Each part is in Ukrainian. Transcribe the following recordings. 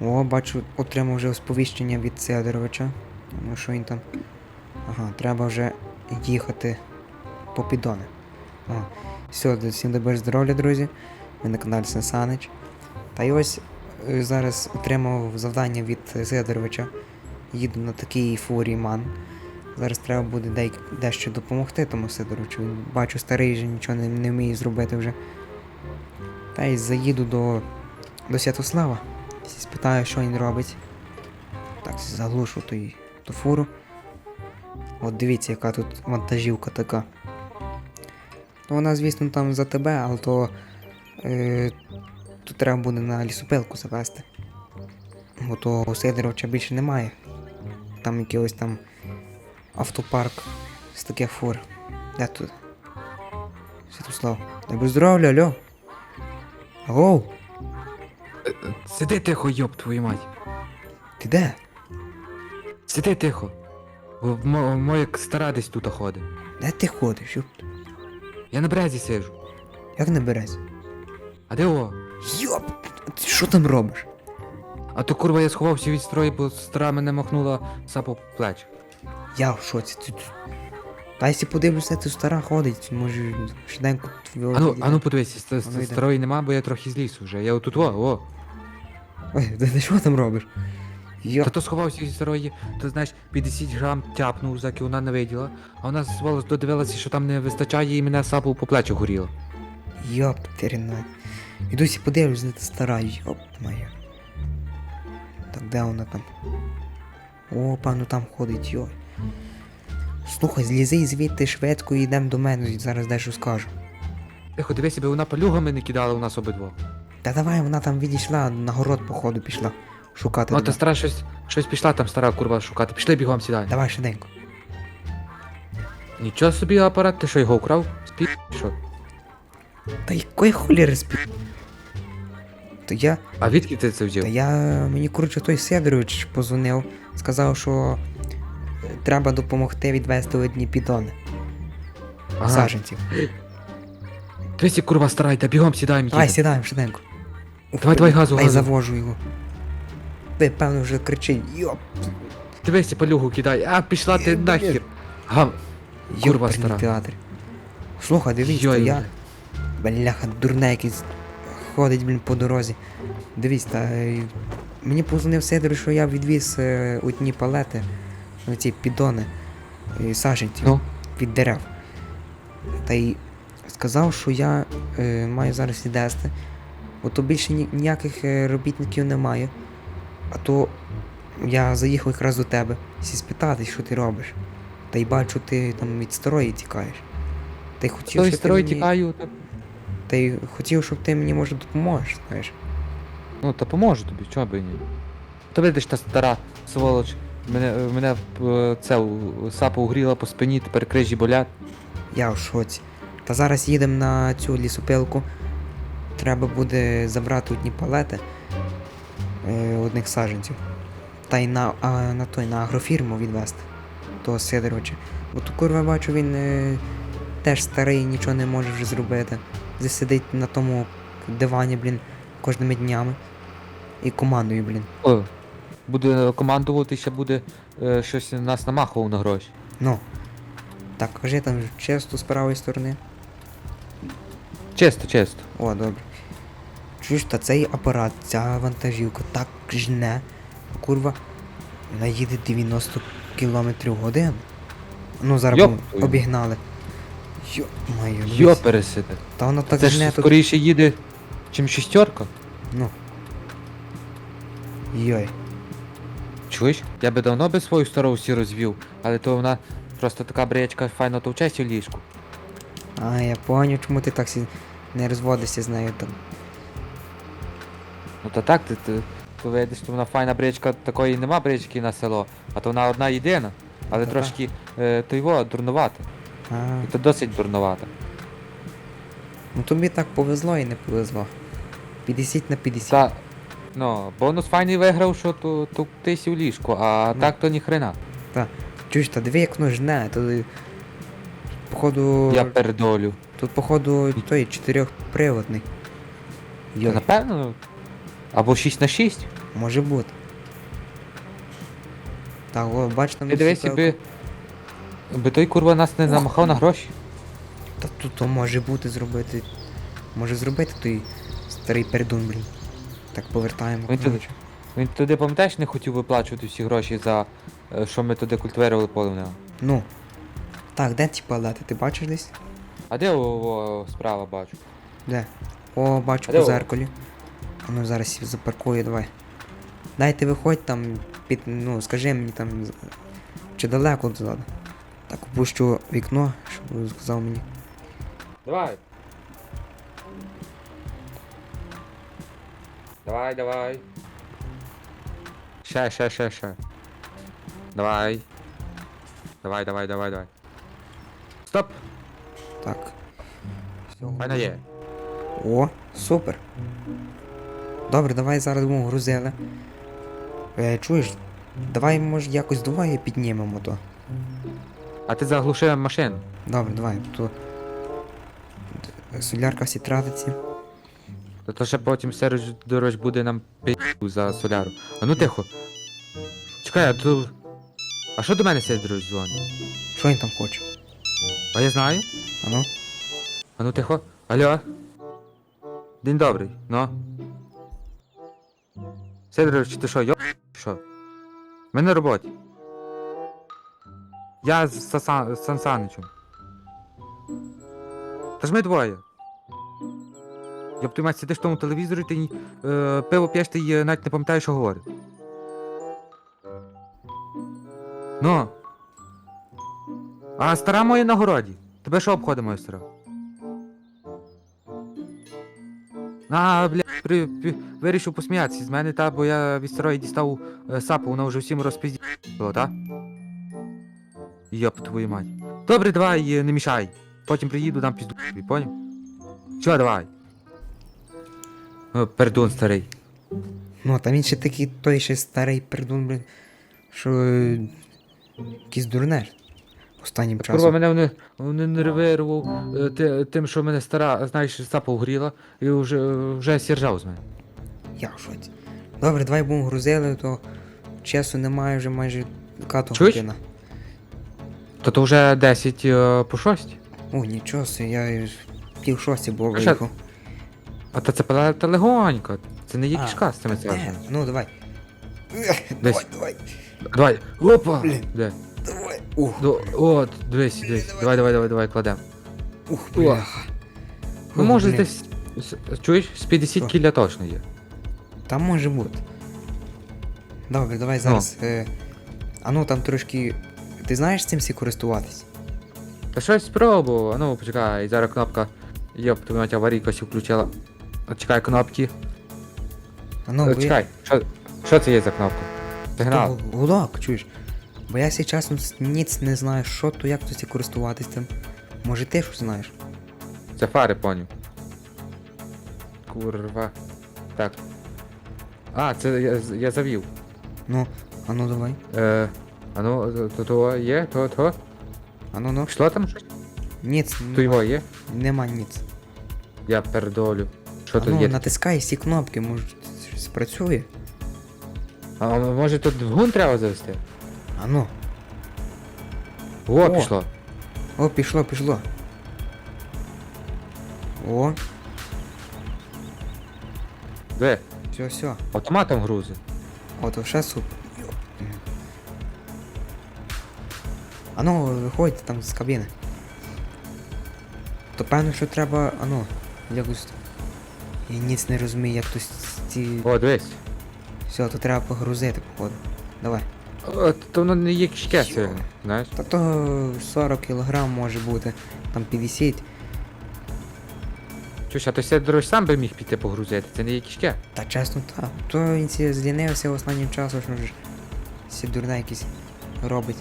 О, бачу, отримав вже сповіщення від Сидоровича. Ну що він там. Ага, треба вже їхати по підони. О, все, всім добре здоров'я, друзі. Ви на каналі Сенсанич. Та й ось е, зараз отримав завдання від Сидоровича. Їду на такий фурі ман. Зараз треба буде де, дещо допомогти тому Сидоровичу. Бачу, старий вже нічого не, не вміє зробити вже. Та й заїду до, до Святослава. Спитаю, що він робить. Так, заглушу той, ту фуру. От дивіться, яка тут вантажівка така. Ну, вона, звісно, там за тебе, але то е, тут треба буде на лісопилку завести. Бо то у Сидоровича більше немає. Там якийсь там автопарк з таких фур. Де тут? Святослав. Добре здоров'я, алло. Алло, Сиди тихо, йоб твою мать. ти де? Сиди тихо. Бо мо- моя стара десь тут ходить. Де ти ходиш? Юп? Я на березі сижу. Як не березь? А де о? Йоп! Ти що там робиш? А то курва я сховався від строї, бо стара мене махнула сапо по плеч. Я в шоці. Ти, ти... Та якщо подивлюся, ти стара ходить, може швиденько твого. Ану, ану подивись, ст- ст- Ану, старої нема, бо я трохи з лісу вже. Я отут о, о. Ой, ти, ти що там робиш? Йоп, Та то сховався від старої, то знаєш, 50 грам тяпнув, заки вона не виділа, а вона сволос додивилася, що там не вистачає, і мене сапо по плечу горіло. йоп, терена. Ідуся подивлюсь, де ти стара, йоп моя. Так де вона там? О, пану там ходить, йой. Слухай, злізи звідти швидко і йдемо до мене, зараз дещо скажу. Тихо, дивися, би вона палюгами не кидала у нас обидва. Та давай, вона там відійшла, на город, походу, пішла шукати. О, тебе. та стара щось, щось пішла там стара курва шукати. Пішли бігом сідай. Давай швиденько. Нічого собі апарат, ти що його вкрав? Спі... Що? Та якої холєри спі... То я. А відки ти це Та взяв? я. Мені коротше той Сидорович позвонив, сказав, що е, треба допомогти відвести одні підони. Ага. Саженців. Як курва стара, йде бігом сідаємо. Давай, їдемо. сідаємо швиденько. Давай, давай, газу, Ай, газу. завожу його. Ти, певно, вже кричить. Йоп. Дивись, палюгу кидай. А, пішла ти Е, нахер. Гам. Курва Йоперний стара. театр. Слухай, дивись, то я. Бляха, дурне якийсь ходить, блін, по дорозі. Дивись, та е, мені позвонив Сидор, що я відвіз е, одні палети, оці підони, е, саженців Ну? від дерев. Та й сказав, що я е, маю зараз відвести, бо то більше ні- ніяких е, робітників немає. А то я заїхав якраз до тебе, сі спитати, що ти робиш. Та й бачу, ти там від старої тікаєш. Та й хотів, Той щоб ти мені... тікаю. та- й хотів, щоб ти мені може допоможеш, знаєш. Ну, та поможу тобі, чого би ні. Та видиш, та стара сволоч. Мене, мене е, це сапа угріла по спині, тепер крижі болять. Я в шоці. Та зараз їдемо на цю лісопилку. Треба буде забрати одні палети е, одних саджанців. Та й на, а, на той на агрофірму відвезти того Сидоровича. Бо то курва бачу, він е, теж старий, нічого не може вже зробити. Засидить на тому дивані, блін, кожними днями. І командою, блін. О, буде командувати, ще буде е, щось нас намахував на гроші. Ну. Так, кажи там чисто з правої сторони. Чисто, чисто. О, добре. Чуєш, та цей апарат, ця вантажівка так жне. Курва, вона їде 90 км в годину. Ну, зараз Йоп ми обігнали. Йо, маю, Йо пересити. Та воно так Це жне ж тут. скоріше їде, чим шістерка. Ну. Йой. Чуєш? Я би давно би свою стару всі розвів, але то вона просто така бриячка файно товчеться в ліжку. А, я поняв, чому ти так сі- не розводишся з нею там. Ну та так, ти, ти, ти видиш, що вона файна бричка, такої нема брички на село, а то вона одна єдина, але Та трошки е, то його дурнувата. А, І то досить дурнувата. ну тобі так повезло і не повезло. 50 на 50. Та, ну, бонус файний виграв, що то, то птись у ліжку, а Ну. так то ніхрена. Чуєш, та диви, як воно жне, то походу. Я передолю. Тут, походу, той чотирьохприводний. Йой. напевно, Або 6 на 6. Може бути. Так, о, бач там. Ти дивись, суперку. би. Би той курва нас не намахав на гроші. Та тут то може бути зробити. Може зробити той старий передун, блін. Так повертаємо. Він туди, коротше. він туди пам'ятаєш, не хотів виплачувати всі гроші за е, що ми туди культивировали поле в нього. Ну. Так, де ті палети? Ти бачиш десь? А де о, о, справа бачу? Де? О, бачу А де по о? зеркалі. А Ну зараз запаркую, давай. Дайте виходь там під. ну, скажи мені там. Чи далеко туди. Так, опущу вікно, щоб сказав мені. Давай. Давай, давай. Ще, ще, ще, ще. Давай. Давай, давай, давай, давай. Стоп! Так. Все. Файна є. О, супер. Добре, давай зараз будемо грузили. Е, чуєш? Давай, може, якось двоє піднімемо то. А ти заглушив машину. Добре, давай, то. Солярка всі тратиться. То, то ще потім Серж дорож буде нам пи***у за соляру. А ну тихо. Чекай, а то. А що до мене Серж дзвонить? Що він там хоче? А я знаю. Ану? А ну тихо. Алло. День добрий, ну. Сидорович, ти що, йо? Що? Ми на роботі. Я з Сасан, Сан Саничем. Та ж ми двоє. Йоп, ти мать сидиш в тому телевізорі, ти е, пиво п'єш, ти е, навіть не пам'ятаєш, що говорить. Ну. А стара моя на городі. Тебе що обходить моя стара? А, бля, при, при, вирішив посміятися з мене, та, бо я від старої дістав е, сапу, вона вже всім розпізділа, та? Йоп, твою мать. Добре, давай, е, не мішай. Потім приїду, дам пізду поняв? Чо, давай. Пердун старий. Ну, там він ще такий той ще старий придун, блін. Що. е, Якийсь дурнер. Останнім Курва, часом. мене вони, вони нервирував е, ти- тим, що мене стара, знаєш, сапа вгріла, і вже, вже сіржав з мене. Я в шоці. Добре, давай будемо грузили, то часу немає вже майже кату Чуєш? година. То то вже 10 е, по 6. О, нічого собі, я ж пів шості було А що? виїхав. А то це пала- та легонько. Це не є А, кішка з цими Е, цяжами. ну давай. Ех, Десь. Давай, давай, Давай. Опа! Блін. Де? Ух, До, от, дивись, дивись. Давай, давай, давай, давай, кладемо. ух, бля. Ну, Ух, може, блін. десь. з- Чуєш, з 50 Що? кіля точно є. Там може бути. Добре, давай зараз. Е... А ну там трошки. Ти знаєш цим всі користуватись? Та щось спробував. А ну, почекай, зараз кнопка. Йоп, твою мать, аварійка сі включила. От Чекай кнопки. А ну, Е, ви- Чекай, що, що це є за кнопка? Сигнал. То Гулок, чуєш? Бо я зараз часом ніц не знаю, що то, як то ці користуватись тим. Може ти щось знаєш? Це фари, поняв. Курва. Так. А, це я, я завів. Ну, а ну давай. Е, а ну, то, то є, то, то. А ну ну. Пішло там? Ніц, То його є? нема ніц. Я передолю. Що тут ну, є? натискай всі кнопки, може щось працює. А може тут двигун треба завести? А ну. О, О. пішло. О, пішло, пішло. О, Де? все, все. Автоматом грузи. О, то ще супер. Йо. Мгм. А ну, виходьте там з кабіни. То певно, що треба, а ну, якось. Я ніц не розумію, як то ці. О, дивись. Все, то треба погрузити, походу. Давай. То воно не є кишке сильно, знаєш? Та то 40 кг може бути, там 50. Чуєш, а то все дорож сам би міг піти погрузити, це не є кишке. Та чесно так. То він ці злінився останнім часом, що ж всі дурне якісь робить.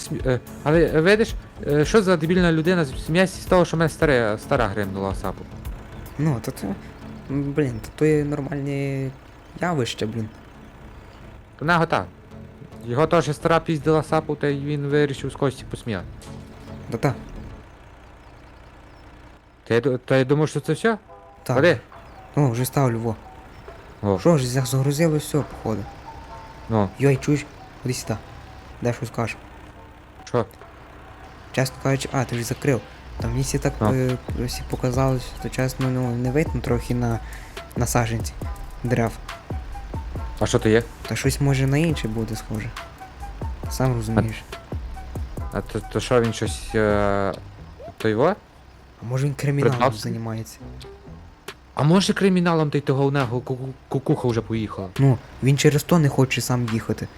Смі- е, Але е, видиш, е, що за дебільна людина сміється з того, що мене старе, стара гримнула сапу. Ну, то це. Блін, то, то є нормальне явище, блін. То нього так. Його теж стара піздила сапу, та й він вирішив з кості посміяти. Та та. Та я, ду- та я думав, що це все? Так. Ходи. О, вже ставлю во. О, Що ж, загрузили все, походу. ну, Йой, чуєш? Ходи сюди. Де щось скажеш. що? Чесно кажучи, а, ти ж закрив. Там мені всі так А. е, всі показалось, то чесно, ну, не видно трохи на, на саженці дерев. А що то є? Та щось може на інше буде схоже. Сам розумієш. А то, то що він щось. Е... То його? А може він криміналом Придбався? займається? А може криміналом той того нього ку- кукуха вже поїхала? Ну, він через то не хоче сам їхати.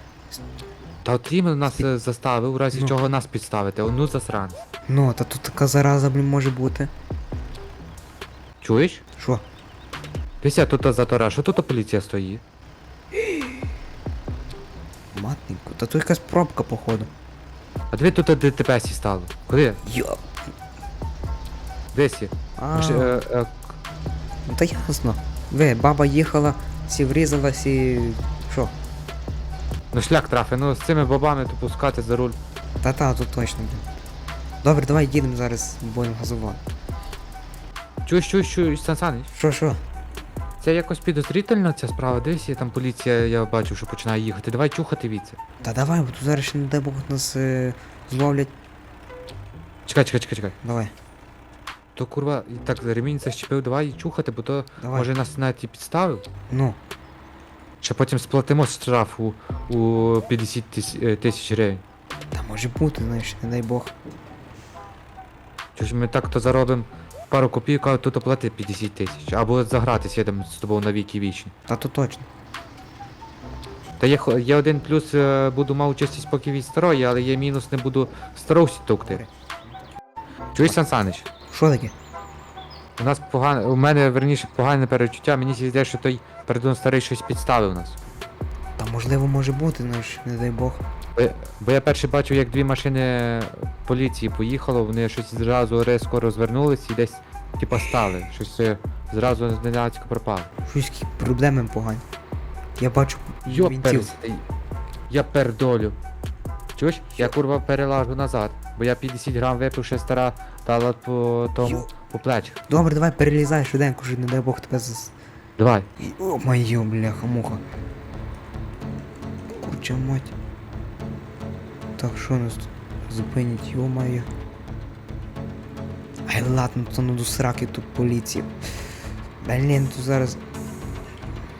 Та от іменно нас е, заставив, у разі Ну. чого нас підставити. Ну засранець. Ну, та тут така зараза, блін, може бути. Чуєш? Що? Дивися, тут затора, що тут поліція стоїть? Матненько, та тут якась пробка, походу. А диви тут ДТП сі стало. Куди? Йо. Десь є. А, Ж, е, е, ну та ясно. Ви, баба їхала, сі врізалась і. Що? ну шлях трафи, ну з цими бабами то пускати за руль. Та-та, тут точно, блін. Добре, давай їдемо зараз, будемо газувати. Чуєш, чуєш, чуєш, Сан Санич? Що, що? Це якось підозрительно ця справа. Дивись, є там поліція, я бачу, що починає їхати. Давай чухати від це. Та давай, бо тут зараз ще не дай Бог нас е, зловлять. Чекай, чекай, чекай, чекай. Давай, То курва, і так ремінь защепив, давай чухати, бо то давай. може нас навіть і підставив. Ну, Ще потім сплатимо штраф у, у 50 тис- е, тисяч гривень. та може бути, знаєш, не дай Бог. Чого ж ми так то заробимо пару копійок, а тут оплати 50 тисяч. Або загратись їдемо з тобою на віки вічні. Та то точно. Та є, хо- є один плюс, е, буду мав участь поки від старої, але є мінус, не буду стару тукти. Чуєш, Сан Санич? Що таке? У нас погане, у мене верніше погане перечуття, мені здається, що той передун старий щось підставив нас. Та можливо може бути, знаєш, не дай Бог. Бо я, бо я перше бачив, як дві машини поліції поїхало, вони щось зразу резко розвернулись і десь типа стали. Щось е, зразу зненацька пропало. Щось які проблеми погані. Я бачу Йо, вінтів. Я пердолю. Чуєш? Я курва перелажу назад, бо я 50 грам випив, ще стара дала по тому Йо. по плечах. Добре, давай перелізай швиденько, вже не дай Бог тебе зас... Давай. І- О, моє, бляха, муха. Курча мать. Так, що нас тут зупинять, йо-моє. Ай ладно, то ну до сраки тут поліції. Блін, тут зараз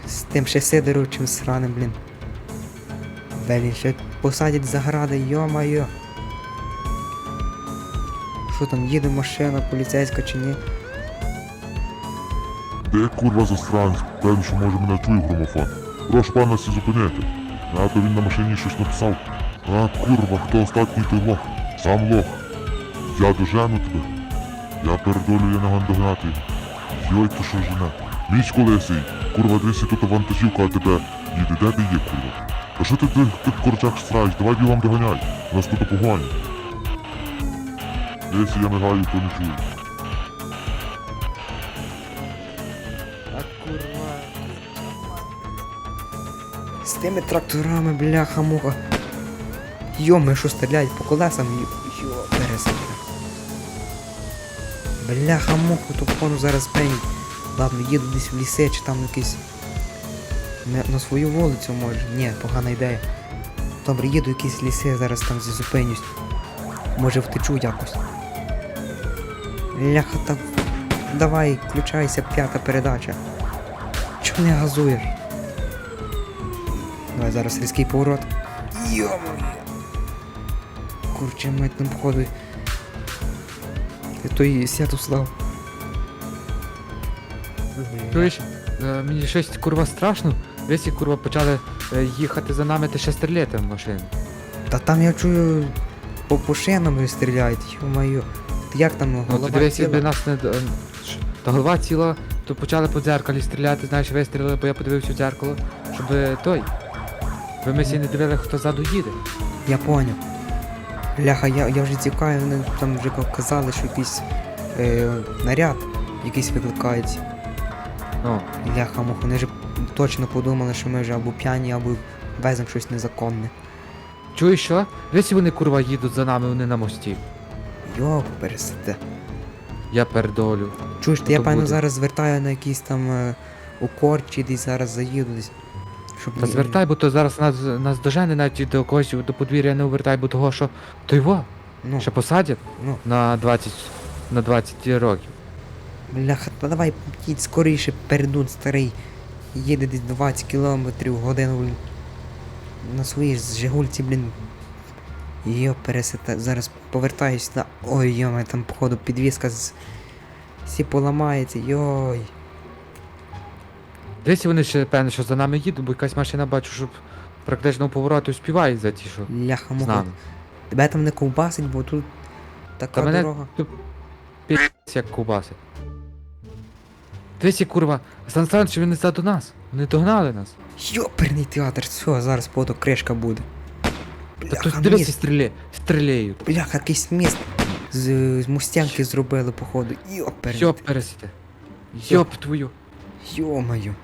з тим ще Сидоровичем сраним, блін. Блін, ще посадять за гради, йо-моє. Що там, їде машина поліцейська чи ні? Де курва засранець? Певно, що може мене чує громофон. Прошу пана сі зупинити. А то він на машині щось написав. А курва, хто остатній той лох? Сам лох. Я дожену тебе. Я передолю я не догнати. Йой, то що жене. Вічко лисий. Курва, дивися, тут вантажівка, а тебе їде. Де ти є, курва? А що ти ти, ти корчак страєш? Давай бігом доганяй. У нас тут погоні. Дивися, я мигаю, то не чую. З тими тракторами, бляха муха. Йоми, що стріляють по колесам, йо, йо, пересадка. Бляха муха, то пону зараз пенять. Ладно, їду десь в ліси чи там якийсь. На, свою вулицю може. Ні, погана ідея. Добре, їду якісь ліси, зараз там зупинюсь. Може втечу якось. Бляха, та давай, включайся, п'ята передача. Чого не газуєш? Давай зараз різкий поворот. Йо-моє. Курче, мать нам походу. Той Святослав. Чуєш? Е, Мені щось курва страшно. Десь курва почали е, їхати за нами, ти ще стріляти в машину. Та там я чую по, по шинам стріляють, йо-моє. Як там Ну, то дивись, ціла? якби нас не. е, ш- Та голова ціла, то почали по дзеркалі стріляти, знаєш, вистрілили, бо я подивився в дзеркало, щоб е, той. Ви ми всі не дивили, хто ззаду їде. Я поняв. Бляха, я, я вже тікаю, вони там вже казали, що якийсь е, наряд якийсь викликають. Ну, Бляха, муха, вони вже точно подумали, що ми вже або п'яні, або веземо щось незаконне. чуєш що? Дивись, вони курва їдуть за нами, вони на мості. Йо, пересаде. Я пердолю. Чуєш, ти я певно буде. зараз звертаю на якийсь там е, у корчі десь зараз заїду десь. Щоб Та ні- звертай, бо то зараз нас, нас дожене навіть до когось до подвір'я не увертай, бо того, що то його Ну, ще посадять ну, на 20, на 20 років. бляха, та давай їдь скоріше передун старий. Їде десь 20 кілометрів в годину, блін. На своїй ж Жигульці, блін. Йо, пересета. Зараз повертаюсь на. Ой, йома, там походу підвіска з. Всі поламається, йой. Десь вони ще певно, що за нами їдуть, бо якась машина бачу, що практично у повороті успіває за ті, що Ляха з муха. нами. Тебе там не ковбасить, бо тут така Та мене дорога. тут пі***ць як ковбаси. Дивись, як, курва, Сан Саныч, вони ззаду нас. Вони догнали нас. Йоперний театр, все, зараз пото кришка буде. Та Бляха, тут дивись, міст, стріляє, стріляють. бляха, якийсь міст з, з мустянки зробили, походу. Йоперний. Йоп, пересіте. Йоп твою. Йомаю.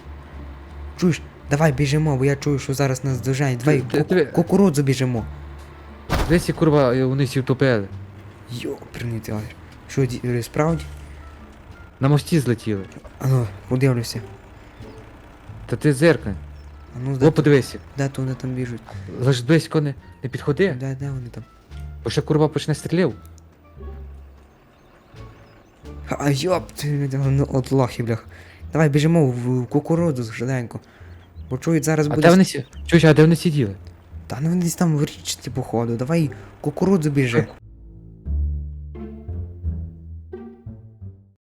Чуєш, давай біжимо, бо я чую, що зараз нас доженять. Давай Ти- ти- ку- кукурудзу біжимо. Як, курва, е, вони всі втопили. Йоперний театр. Що, ді- е, справді? На мості злетіли. Ану, подивлюся. Та ти зеркни. Ану, О, де, подивися. де то вони там біжуть? Лиш близько не, не підходи, Де, де вони там? бо ще курва почне стрілів. А йоп, ти, ну, от лохи, блях. Давай біжимо в, кукурудзу швиденько. Бо чують зараз А буде. де вони сі... Чуєш, а де вони сиділи? Та ну вони десь там в річці, походу. Давай кукурудзу біжи.